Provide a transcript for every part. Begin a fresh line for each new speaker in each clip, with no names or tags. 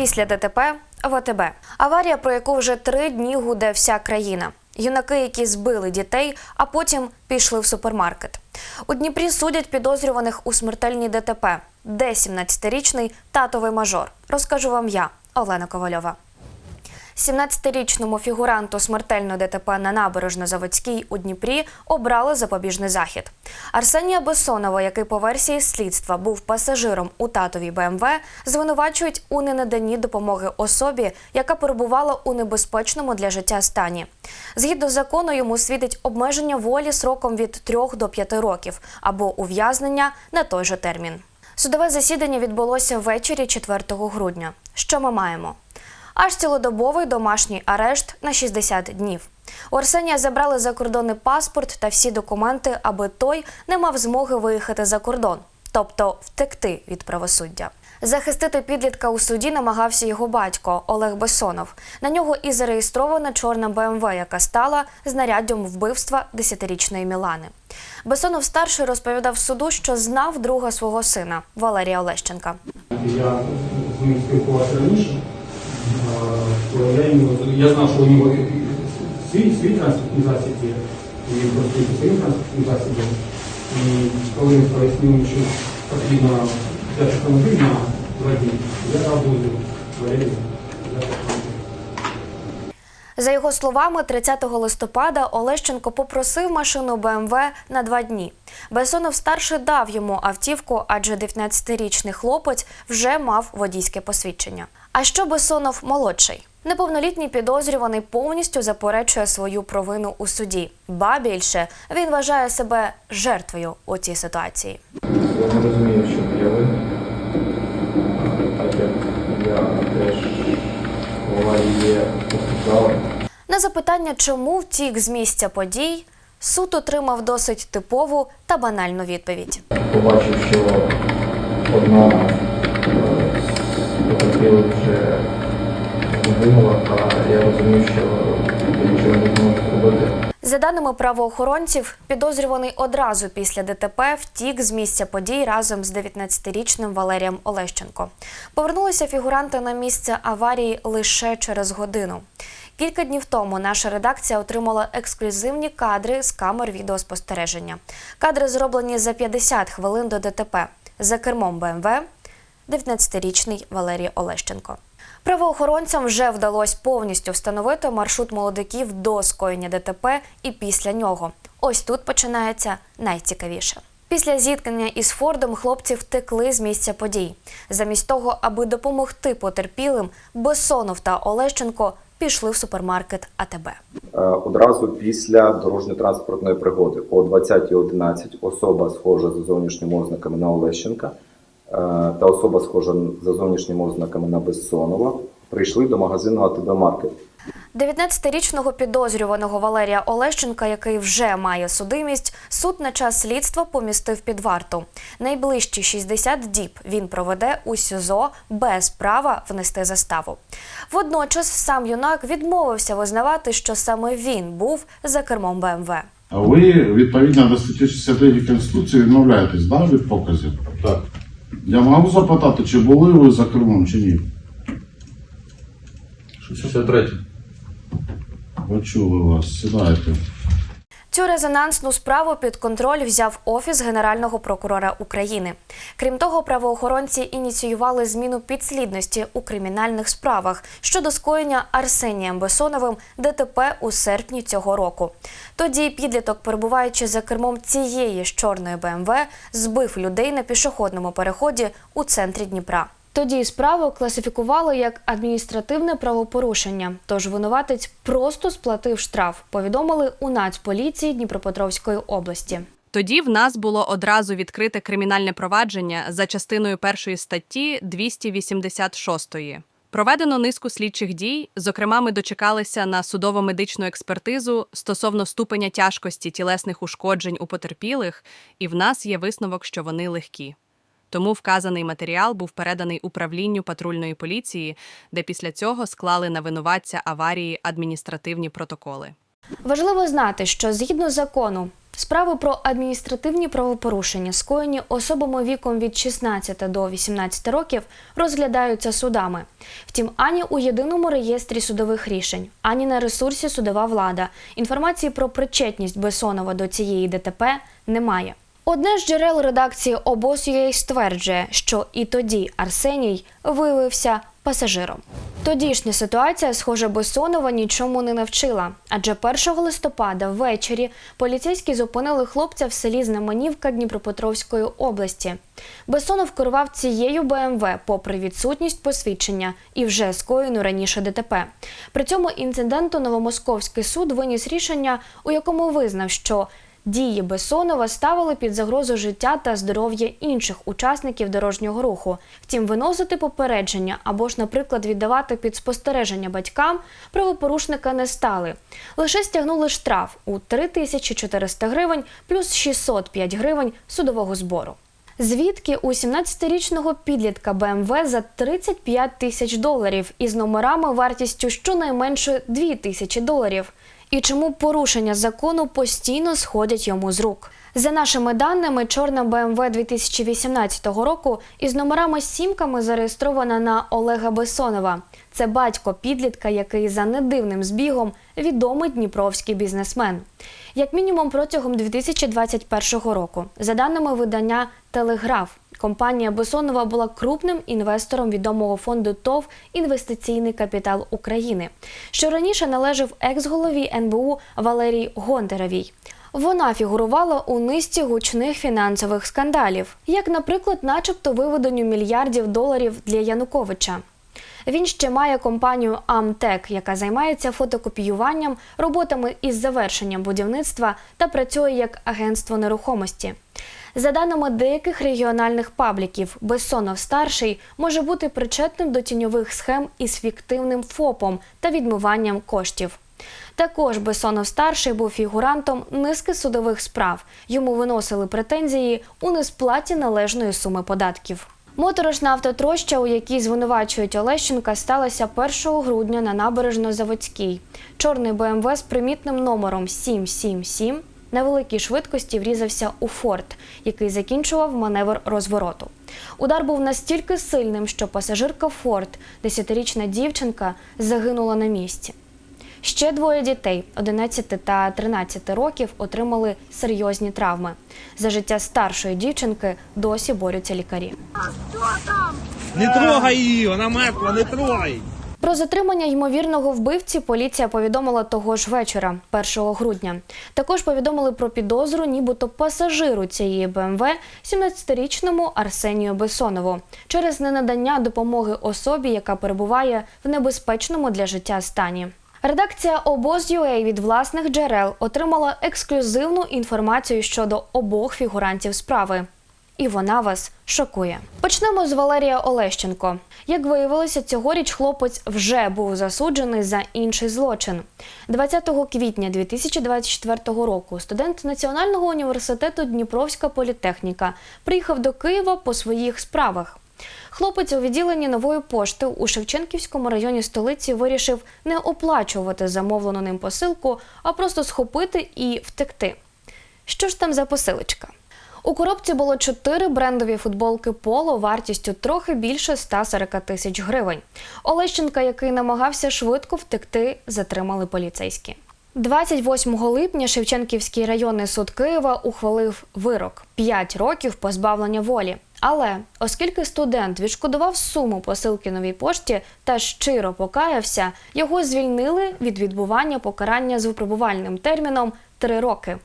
Після ДТП ВТБ. Аварія, про яку вже три дні гуде вся країна. Юнаки, які збили дітей, а потім пішли в супермаркет. У Дніпрі судять підозрюваних у смертельній ДТП. Де 17-річний татовий мажор? Розкажу вам я, Олена Ковальова. 17-річному фігуранту смертельної ДТП на набережно-заводській у Дніпрі обрали запобіжний захід. Арсенія Бессонова, який по версії слідства був пасажиром у татовій БМВ, звинувачують у ненаданні допомоги особі, яка перебувала у небезпечному для життя стані. Згідно закону, йому світить обмеження волі сроком від 3 до 5 років або ув'язнення на той же термін. Судове засідання відбулося ввечері 4 грудня. Що ми маємо? Аж цілодобовий домашній арешт на 60 днів. У Арсенія забрали закордонний паспорт та всі документи, аби той не мав змоги виїхати за кордон, тобто втекти від правосуддя. Захистити підлітка у суді намагався його батько Олег Бесонов. На нього і зареєстрована чорна БМВ, яка стала знаряддям вбивства 10-річної Мілани. Бесонов старший розповідав суду, що знав друга свого сина Валерія Олещенка.
Я з ним спілкувався раніше, я, я знав, що у нього свій, свій транспортний засіб є, і користується своїм транспортним засібом. І коли він пояснив, що потрібно взяти автомобіль на два дні, я дозвіл Валерію.
За його словами, 30 листопада Олещенко попросив машину БМВ на два дні. Бесонов старший дав йому автівку, адже 19-річний хлопець вже мав водійське посвідчення. А що Бесонов молодший? Неповнолітній підозрюваний повністю заперечує свою провину у суді. Ба більше він вважає себе жертвою у цій ситуації.
Я не розумію, що я винен. Так як я теж є постраждалим.
На запитання, чому втік з місця подій, суд отримав досить типову та банальну відповідь.
Побачив, що одна з вже загинула, а я розумів, що нічого не можу зробити.
За даними правоохоронців, підозрюваний одразу після ДТП втік з місця подій разом з 19-річним Валерієм Олещенко. Повернулися фігуранти на місце аварії лише через годину. Кілька днів тому наша редакція отримала ексклюзивні кадри з камер відеоспостереження. Кадри зроблені за 50 хвилин до ДТП. За кермом БМВ 19-річний Валерій Олещенко. Правоохоронцям вже вдалося повністю встановити маршрут молодиків до скоєння ДТП і після нього. Ось тут починається найцікавіше. Після зіткнення із Фордом хлопці втекли з місця подій. Замість того, аби допомогти потерпілим, Бессонов та Олещенко пішли в супермаркет АТБ.
Е, Одразу після дорожньо-транспортної пригоди о 20.11 особа схожа за зовнішніми ознаками на Олещенка та особа схожа за зовнішніми ознаками на Бессонова прийшли до магазину АТБ Маркет.
19-річного підозрюваного Валерія Олещенка, який вже має судимість, суд на час слідства помістив під варту. Найближчі 60 діб він проведе у СІЗО без права внести заставу. Водночас сам юнак відмовився визнавати, що саме він був за кермом БМВ.
А ви відповідно до статті 63 Конституції відмовляєтесь да, від показів?
Так.
Я можу запитати, чи були ви за кермом, чи ні?
63.
Почули чули вас, сідайте.
Цю резонансну справу під контроль взяв Офіс Генерального прокурора України. Крім того, правоохоронці ініціювали зміну підслідності у кримінальних справах щодо скоєння Арсенієм Бесоновим ДТП у серпні цього року. Тоді підліток, перебуваючи за кермом цієї ж чорної БМВ, збив людей на пішохідному переході у центрі Дніпра. Тоді справу класифікували як адміністративне правопорушення, тож винуватець просто сплатив штраф. Повідомили у Нацполіції Дніпропетровської області.
Тоді в нас було одразу відкрите кримінальне провадження за частиною першої статті 286. Проведено низку слідчих дій. Зокрема, ми дочекалися на судово-медичну експертизу стосовно ступеня тяжкості тілесних ушкоджень у потерпілих, і в нас є висновок, що вони легкі. Тому вказаний матеріал був переданий управлінню патрульної поліції, де після цього склали на винуватця аварії адміністративні протоколи.
Важливо знати, що згідно закону, Справи про адміністративні правопорушення, скоєні особами віком від 16 до 18 років, розглядаються судами. Втім, ані у єдиному реєстрі судових рішень, ані на ресурсі судова влада інформації про причетність Бесонова до цієї ДТП немає. Одне з джерел редакції обоз.ua стверджує, що і тоді Арсеній виявився пасажиром. Тодішня ситуація, схоже, Бессонова нічому не навчила, адже 1 листопада ввечері поліцейські зупинили хлопця в селі Знаменівка Дніпропетровської області. Бессонов керував цією БМВ попри відсутність посвідчення і вже скоєну раніше ДТП. При цьому інциденту Новомосковський суд виніс рішення, у якому визнав, що Дії Бесонова ставили під загрозу життя та здоров'я інших учасників дорожнього руху. Втім, виносити попередження або ж, наприклад, віддавати під спостереження батькам правопорушника не стали. Лише стягнули штраф у 3400 гривень плюс 605 гривень судового збору. Звідки у 17-річного підлітка БМВ за 35 тисяч доларів із номерами вартістю щонайменше 2 тисячі доларів? І чому порушення закону постійно сходять йому з рук? За нашими даними, чорна БМВ 2018 року із номерами сімками зареєстрована на Олега Бесонова. Це батько підлітка, який за недивним збігом відомий дніпровський бізнесмен. Як мінімум протягом 2021 року, за даними видання Телеграф, компанія Бесонова була крупним інвестором відомого фонду ТОВ Інвестиційний капітал України, що раніше належав екс-голові НБУ Валерій Гонтаревій. Вона фігурувала у низці гучних фінансових скандалів, як, наприклад, начебто виведенню мільярдів доларів для Януковича. Він ще має компанію Амтек, яка займається фотокопіюванням, роботами із завершенням будівництва та працює як агентство нерухомості. За даними деяких регіональних пабліків, Бессонов старший може бути причетним до тіньових схем із фіктивним ФОПом та відмиванням коштів. Також Бесонов старший був фігурантом низки судових справ. Йому виносили претензії у несплаті належної суми податків. Моторошна автотроща, у якій звинувачують Олещенка, сталася 1 грудня на набережно-заводській. Чорний БМВ з примітним номером 777 на великій швидкості врізався у форт, який закінчував маневр розвороту. Удар був настільки сильним, що пасажирка Форд, 10-річна дівчинка, загинула на місці. Ще двоє дітей 11 та 13 років отримали серйозні травми. За життя старшої дівчинки досі борються лікарі.
Не трогай її, вона мертва, не трогай.
Про затримання ймовірного вбивці поліція повідомила того ж вечора, 1 грудня. Також повідомили про підозру, нібито пасажиру цієї БМВ 17-річному Арсенію Бесонову через ненадання допомоги особі, яка перебуває в небезпечному для життя стані. Редакція обоз.ua від власних джерел отримала ексклюзивну інформацію щодо обох фігурантів справи. І вона вас шокує. Почнемо з Валерія Олещенко. Як виявилося, цьогоріч хлопець вже був засуджений за інший злочин. 20 квітня 2024 року студент Національного університету Дніпровська політехніка приїхав до Києва по своїх справах. Хлопець у відділенні нової пошти у Шевченківському районі столиці вирішив не оплачувати замовлену ним посилку, а просто схопити і втекти. Що ж там за посилочка? У коробці було чотири брендові футболки поло вартістю трохи більше 140 тисяч гривень. Олещенка, який намагався швидко втекти, затримали поліцейські. 28 липня Шевченківський районний суд Києва ухвалив вирок 5 років позбавлення волі. Але оскільки студент відшкодував суму посилки новій пошті та щиро покаявся, його звільнили від відбування покарання з випробувальним терміном 3 роки.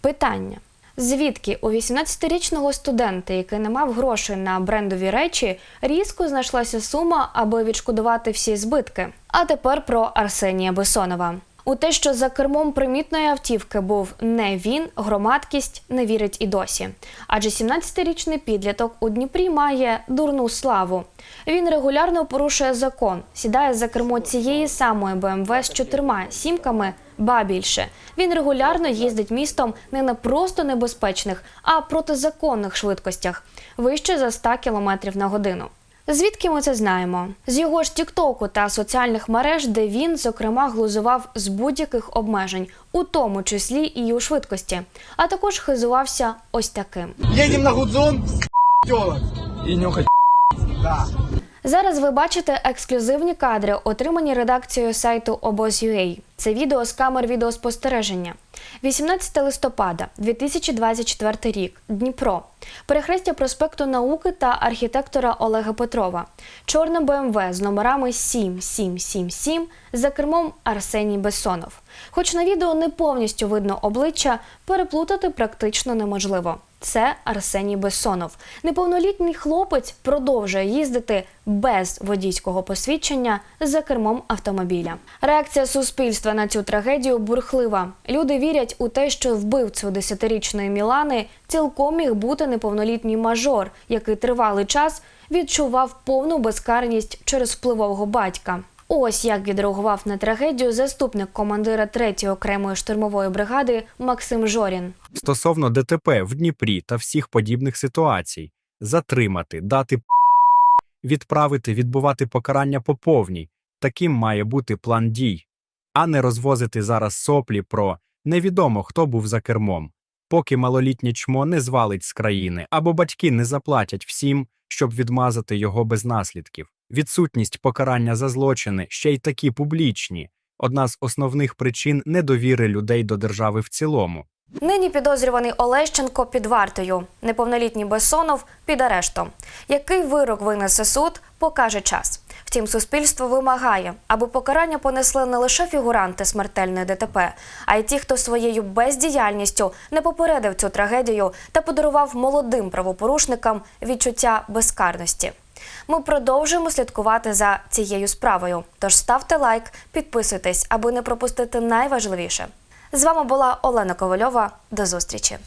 Питання: звідки у 18-річного студента, який не мав грошей на брендові речі, різко знайшлася сума, аби відшкодувати всі збитки? А тепер про Арсенія Бесонова. У те, що за кермом примітної автівки був не він, громадськість не вірить і досі. Адже 17-річний підліток у Дніпрі має дурну славу. Він регулярно порушує закон, сідає за кермо цієї самої БМВ з чотирма сімками, ба більше. Він регулярно їздить містом не на просто небезпечних, а протизаконних швидкостях, вище за 100 км на годину. Звідки ми це знаємо? З його ж Тіктоку та соціальних мереж, де він, зокрема, глузував з будь-яких обмежень, у тому числі і у швидкості, а також хизувався ось таким.
Їдемо на Гудзон. И нюхать. Да.
Зараз ви бачите ексклюзивні кадри, отримані редакцією сайту Обоз.ua. Це відео з камер відеоспостереження. 18 листопада 2024 рік. Дніпро. Перехрестя проспекту науки та архітектора Олега Петрова. Чорне БМВ з номерами 7777 за кермом Арсеній Бессонов. Хоч на відео не повністю видно обличчя, переплутати практично неможливо. Це Арсеній Бессонов. Неповнолітній хлопець продовжує їздити без водійського посвідчення за кермом автомобіля. Реакція суспільства на цю трагедію бурхлива. Люди вірять у те, що вбивцею десятирічної Мілани цілком міг бути неповнолітній мажор, який тривалий час відчував повну безкарність через впливового батька. Ось як відреагував на трагедію заступник командира 3-ї окремої штурмової бригади Максим Жорін.
стосовно ДТП в Дніпрі та всіх подібних ситуацій, затримати, дати відправити, відбувати покарання по повній. Таким має бути план дій, а не розвозити зараз соплі про невідомо, хто був за кермом, поки малолітнє чмо не звалить з країни або батьки не заплатять всім, щоб відмазати його без наслідків. Відсутність покарання за злочини ще й такі публічні одна з основних причин недовіри людей до держави в цілому.
Нині підозрюваний Олещенко під вартою, неповнолітній Бессонов під арештом. Який вирок винесе суд, покаже час. Втім, суспільство вимагає, аби покарання понесли не лише фігуранти смертельної ДТП, а й ті, хто своєю бездіяльністю не попередив цю трагедію та подарував молодим правопорушникам відчуття безкарності. Ми продовжуємо слідкувати за цією справою. Тож ставте лайк, підписуйтесь, аби не пропустити найважливіше. З вами була Олена Ковальова. До зустрічі.